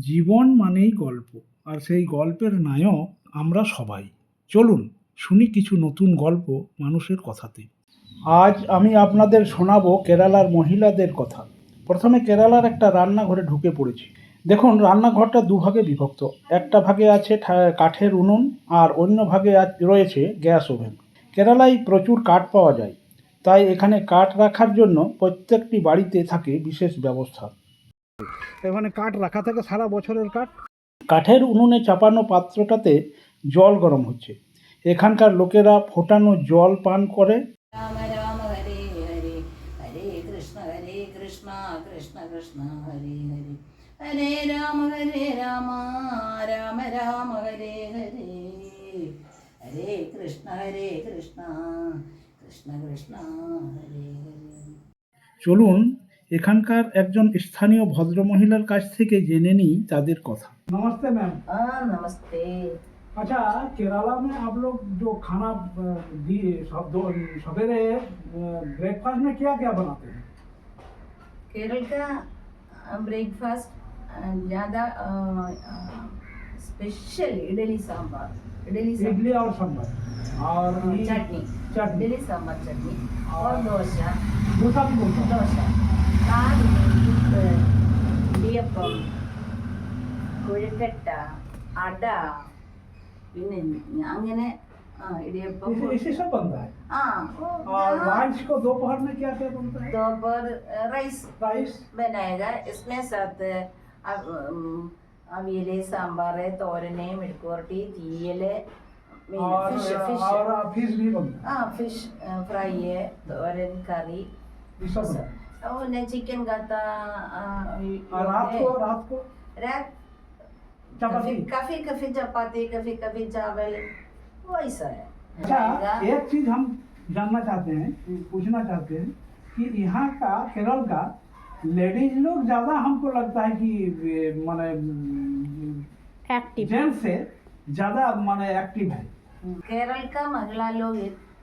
জীবন মানেই গল্প, আর সেই গল্পের নায়ক আমরা সবাই। চলুন, শুনি কিছু নতুন গল্প মানুষের কথাতে। আজ আমি আপনাদের শোনাবো কেরালার মহিলাদের কথা। প্রথমে কেরালার একটা রান্নাঘরে ঢুকে পড়েছি। দেখুন, রান্নাঘরটা দুভাগে বিভক্ত। একটা ভাগে আছে কাঠের উনুন, আর অন্য ভাগে রয়েছে গ্যাস ওভেন। কেরালায় প্রচুর কাঠ পাওয়া যায়। তাই এখানে কাঠ রাখার জন্য প্রত্যেকটি বাড়িতে থাকে বিশেষ ব্যবস্থা। এখানে কাঠ রাখা থাকে সারা বছরের কাঠ। কাঠের উনুনে চাপানো পাত্রটাতে জল গরম হচ্ছে। এখানকার লোকেরা ফোটানো জল পান করে। রাম হরে হরে হরে। চলুন এখানকার একজন স্থানীয় ভদ্রমহিলার কাছ থেকে জেনে নিই তাদের কথা নমস্তে ম্যাম हाँ नमस्ते अच्छा केरला में आप लोग जो खाना अ, दिए सब दो सवेरे ब्रेकफास्ट में क्या क्या बनाते हैं केरल का ब्रेकफास्ट ज़्यादा स्पेशल इडली सांभर इडली सांभर इडली और सांभर और ये चटनी चटनी इडली सांभर चटनी और दोशा डोसा भी बोलते हैं ദോശ കാടി ഇടിയപ്പം കൊഴുക്കട്ട അട പിന്നെ അങ്ങനെ ആ ഇടിയപ്പം इसे इसे सब बनता है ആ और लंच को दोपहर में क्या क्या बनता है दोपहर राइस राइस बनाएगा इसमें साथ अब, उम, अवियले सांबार തോരന് മെഴുക്കുവരട്ടി തീയല് और ഫിഷ് ഫിഷ് और फिश भी बनता ആ ഫിഷ് ഫ്രൈ തോരൻ കറി है है और चिकन था और रात को रात को। रात चपाती। कभी कभी कभी चपाती कभी कभी चावल। वैसा है। अच्छा एक चीज़ हम जानना चाहते हैं पूछना चाहते हैं कि यहाँ का केरल का लेडीज़ लोग ज़्यादा हमको लगता है कि माने एक्टिव जेंट्स से ज़्यादा माने एक्टिव है। केरल का महिला लोग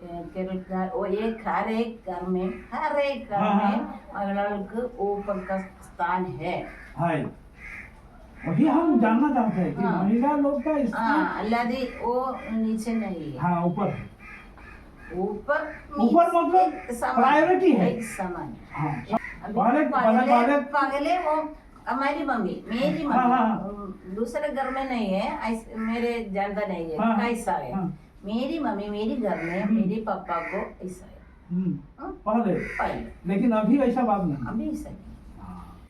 वो एक हर एक घर में हर एक घर हाँ, में महिलाओं को ऊपर का स्थान है है हम जानना चाहते हैं कि हाँ। महिला लोग का स्थान वो नीचे नहीं है हाँ ऊपर ऊपर ऊपर मतलब priority है। एक समान हाँ पहले- पहले पहले- वो हमारी मम्मी मेरी मम्मी दूसरे घर में नहीं है मेरे जानता नहीं है कैसा हाँ। मेरी मम्मी मेरी घर में मेरे पापा को ऐसा है हम्म, हाँ, पहले पहले लेकिन अभी ऐसा बात नहीं अभी ऐसा नहीं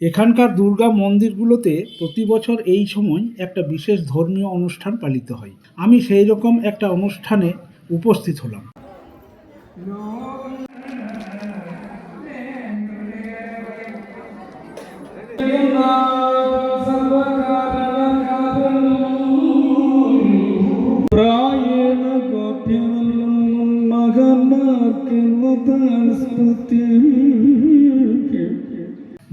এখানকার দুর্গা মন্দিরগুলোতে প্রতি বছর এই সময় একটা বিশেষ ধর্মীয় অনুষ্ঠান পালিত হয় আমি সেই রকম একটা অনুষ্ঠানে উপস্থিত হলাম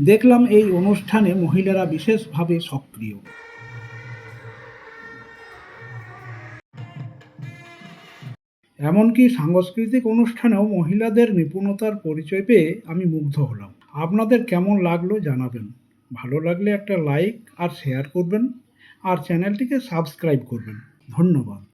দেখলাম এই অনুষ্ঠানে মহিলারা বিশেষভাবে সক্রিয়। এমনকি সাংস্কৃতিক অনুষ্ঠানেও মহিলাদের নিপুণতার পরিচয় পেয়ে আমি মুগ্ধ হলাম। আপনাদের কেমন লাগল জানাবেন। ভালো লাগলে একটা লাইক আর শেয়ার করবেন। আর চ্যানেলটিকে সাবস্ক্রাইব করবেন। ধন্যবাদ।